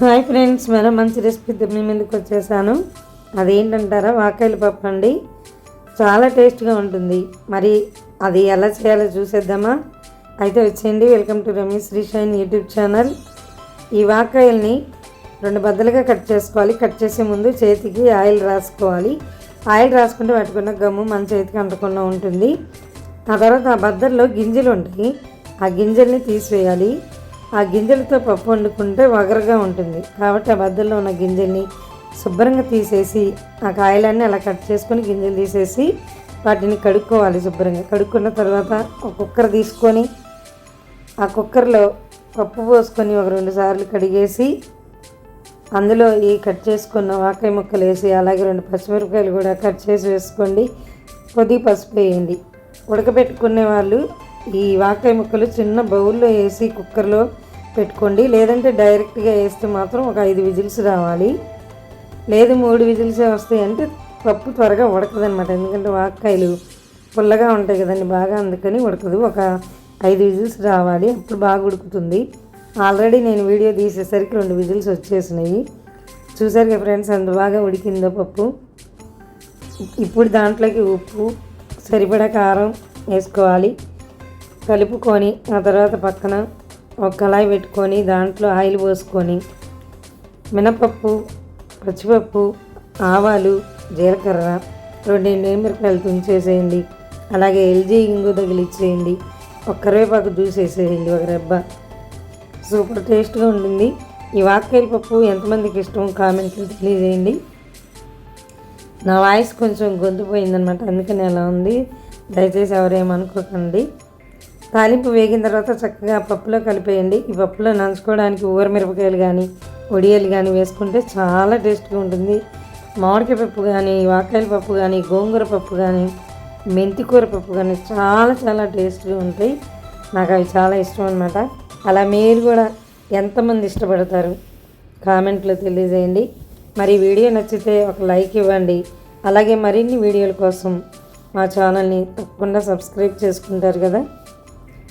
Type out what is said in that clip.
Hi friends మరో మంచి recipe మీ ముందుకు వచ్చేసాను. అదేంటంటారా వాకాయల పప్పు అండి. చాలా టేస్ట్గా ఉంటుంది. మరి అది ఎలా చేయాలో చూసేద్దామా? అయితే వచ్చేయండి welcome to Ramesh Srishine YouTube channel. ఈ వాకాయల్ని రెండు బద్దలుగా కట్ చేసుకోవాలి. కట్ చేసే ముందు చేతికి ఆయిల్ రాసుకోవాలి. ఆయిల్ రాసుకుంటే పట్టుకున్న గమ్ము మన చేతికి అంటకుండా ఉంటుంది. ఆ తర్వాత ఆ బద్దల్లో గింజలు ఉంటాయి. ఆ గింజల్ని తీసివేయాలి. ఆ గింజలతో పప్పు వండుకుంటే వగరగా ఉంటుంది. కాబట్టి ఆ బద్దల్లో ఉన్న గింజల్ని శుభ్రంగా తీసేసి ఆ కాయలన్నీ అలా కట్ చేసుకొని గింజలు తీసేసి వాటిని కడుక్కోవాలి శుభ్రంగా. కడుక్కున్న తర్వాత ఒక కుక్కర్ తీసుకొని ఆ కుక్కర్లో పప్పు పోసుకొని ఒక రెండు సార్లు కడిగేసి అందులో ఈ కట్ చేసుకున్న వాకాయ ముక్కలు వేసి అలాగే రెండు పచ్చిమిరపకాయలు కూడా కట్ చేసి వేసుకోండి. కొద్దిగా పసుపు వేయండి. ఉడకబెట్టుకునే వాళ్ళు ఈ వాకాయ ముక్కలు చిన్న బౌల్లో వేసి కుక్కర్లో పెట్టుకోండి. లేదంటే డైరెక్ట్గా వేస్తే మాత్రం ఒక ఐదు విజిల్స్ రావాలి. లేదు మూడు విజిల్సే వస్తాయి అంటే పప్పు త్వరగా ఉడకదనమాట ఎందుకంటే వాకాయలు పుల్లగా ఉంటాయి కదండి బాగా అందుకని ఉడకదు. ఒక ఐదు విజిల్స్ రావాలి. అప్పుడు బాగా ఉడుకుతుంది. ఆల్రెడీ నేను వీడియో తీసేసరికి రెండు విజిల్స్ వచ్చేసినాయి. చూసారు కదా ఫ్రెండ్స్ అంత బాగా ఉడికిందో పప్పు? ఇప్పుడు దాంట్లోకి ఉప్పు సరిపడా కారం వేసుకోవాలి. కలుపుకొని ఆ తర్వాత పక్కన ఒక కళాయి పెట్టుకొని దాంట్లో ఆయిల్ పోసుకొని మినపప్పు పచ్చిపప్పు ఆవాలు జీలకర్ర రెండు ఎండుమిరపకాయలు తుంచేసేయండి. అలాగే ఎల్జీ ఇంగు తగిలిచ్చేయండి ఒక కరివేపాకు దూసేసేయండి ఒక రెబ్బ. సూపర్ టేస్ట్గా ఉంటుంది. ఈ వాక్కాయల పప్పు ఎంతమందికి ఇష్టం కామెంట్లు తెలియజేయండి. నా వాయిస్ కొంచెం గొంతుపోయిందనమాట అందుకని అలా ఉంది. దయచేసి ఎవరేమనుకోకండి తాలింపు వేగిన తర్వాత చక్కగా పప్పులో కలిపేయండి. ఈ పప్పులో నంచుకోవడానికి ఊరమిరపకాయలు కానీ ఒడియాలు కానీ వేసుకుంటే చాలా టేస్ట్గా ఉంటుంది. మామిడికాయ పప్పు కానీ వాకాయల పప్పు కానీ గోంగూర పప్పు కానీ మెంతికూర పప్పు కానీ చాలా చాలా టేస్ట్గా ఉంటాయి. నాకు అవి చాలా ఇష్టం అనమాట అలా మీరు కూడా ఎంతమంది ఇష్టపడతారు కామెంట్లో తెలియజేయండి. మరి వీడియో నచ్చితే ఒక లైక్ ఇవ్వండి. అలాగే మరిన్ని వీడియోల కోసం మా ఛానల్ని తప్పకుండా సబ్స్క్రైబ్ చేసుకుంటారు కదా.